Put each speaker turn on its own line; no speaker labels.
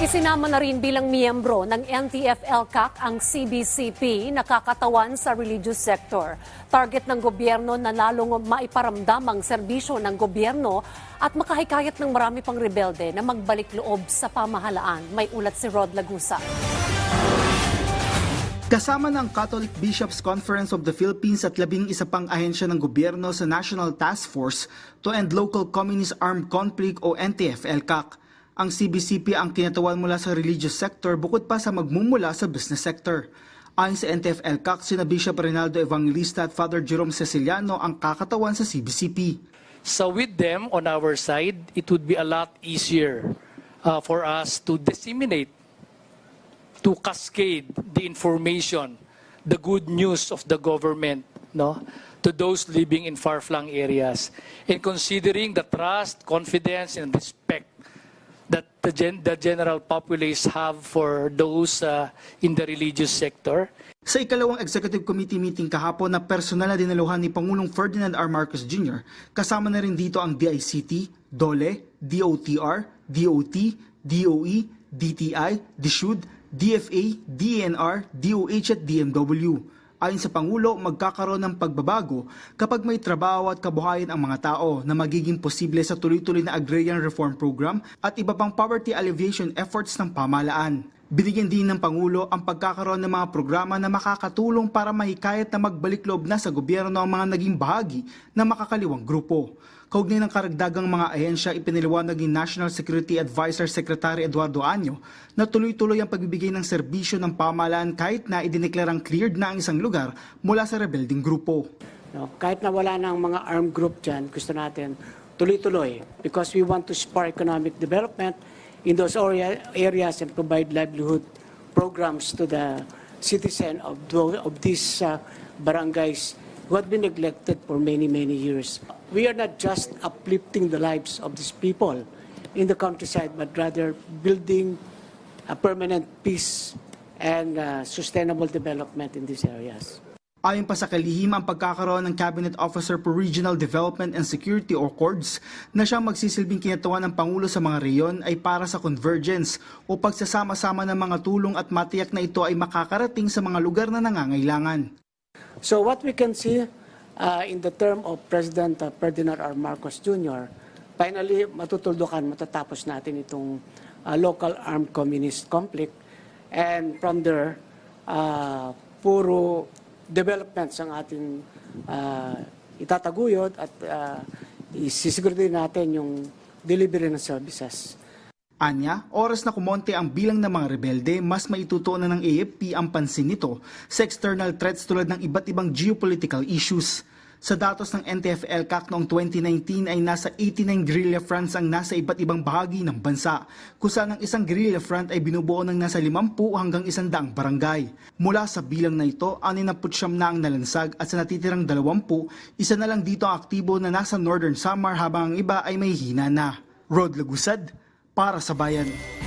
Isinama na rin bilang miyembro ng NTF-LCAC ang CBCP nakakatawan sa religious sector. Target ng gobyerno na lalong maiparamdam ang serbisyo ng gobyerno at makahikayat ng marami pang rebelde na magbalik loob sa pamahalaan. May ulat si Rod Lagusa.
Kasama ng Catholic Bishops Conference of the Philippines at labing isa pang ahensya ng gobyerno sa National Task Force to End Local Communist Armed Conflict o NTF-LCAC. Ang CBCP ang kinatawan mula sa religious sector bukod pa sa magmumula sa business sector. Ayon sa NTF-LCAC, sina Bishop Reynaldo Evangelista at Father Jerome Ceciliano ang kakatawan sa CBCP.
So with them on our side, it would be a lot easier uh, for us to disseminate, to cascade the information, the good news of the government, no, to those living in far-flung areas. And considering the trust, confidence, and respect that the, gen- the general populace have for those uh, in the religious sector,
Sa ikalawang executive committee meeting kahapon na personal na dinaluhan ni Pangulong Ferdinand R. Marcos Jr., kasama na rin dito ang DICT, DOLE, DOTR, DOT, DOE, DTI, DSUD, DFA, DNR, DOH at DMW. Ayon sa Pangulo, magkakaroon ng pagbabago kapag may trabaho at kabuhayan ang mga tao na magiging posible sa tuloy-tuloy na agrarian reform program at iba pang poverty alleviation efforts ng pamalaan. Binigyan din ng Pangulo ang pagkakaroon ng mga programa na makakatulong para mahikayat na magbalik loob na sa gobyerno ang mga naging bahagi ng makakaliwang grupo. Kaugnay ng karagdagang mga ahensya, ipiniliwanag ni National Security Advisor Secretary Eduardo Anyo na tuloy-tuloy ang pagbibigay ng serbisyo ng pamahalaan kahit na idineklarang cleared na ang isang lugar mula sa rebelding grupo.
No, kahit na wala ng mga armed group dyan, gusto natin tuloy-tuloy because we want to spark economic development in those area, areas and provide livelihood programs to the citizen of, of these uh, barangays who have been neglected for many, many years. We are not just uplifting the lives of these people in the countryside, but rather building a permanent peace and uh, sustainable development in these areas.
Ayon pa sa kalihim ang pagkakaroon ng Cabinet Officer for Regional Development and Security or CORDS na siyang magsisilbing kinatawan ng Pangulo sa mga reyon ay para sa convergence o pagsasama-sama ng mga tulong at matiyak na ito ay makakarating sa mga lugar na nangangailangan.
So what we can see uh, in the term of President uh, Ferdinand R. Marcos Jr., finally matutuldukan, matatapos natin itong uh, local armed communist conflict. And from there, uh, puro developments ang ating uh, itataguyod at uh, isisiguro din natin yung delivery ng services.
Anya, oras na kumonte ang bilang ng mga rebelde, mas maitutuunan ng AFP ang pansin nito sa external threats tulad ng iba't ibang geopolitical issues. Sa datos ng NTF-LCAC noong 2019 ay nasa 89 guerrilla fronts ang nasa iba't ibang bahagi ng bansa, kung saan ang isang guerrilla front ay binubuo ng nasa 50 hanggang 100 barangay. Mula sa bilang na ito, 69 na ang nalansag at sa natitirang 20, isa na lang dito ang aktibo na nasa Northern Samar habang ang iba ay may hina na. Rod Lagusad, para sa bayan.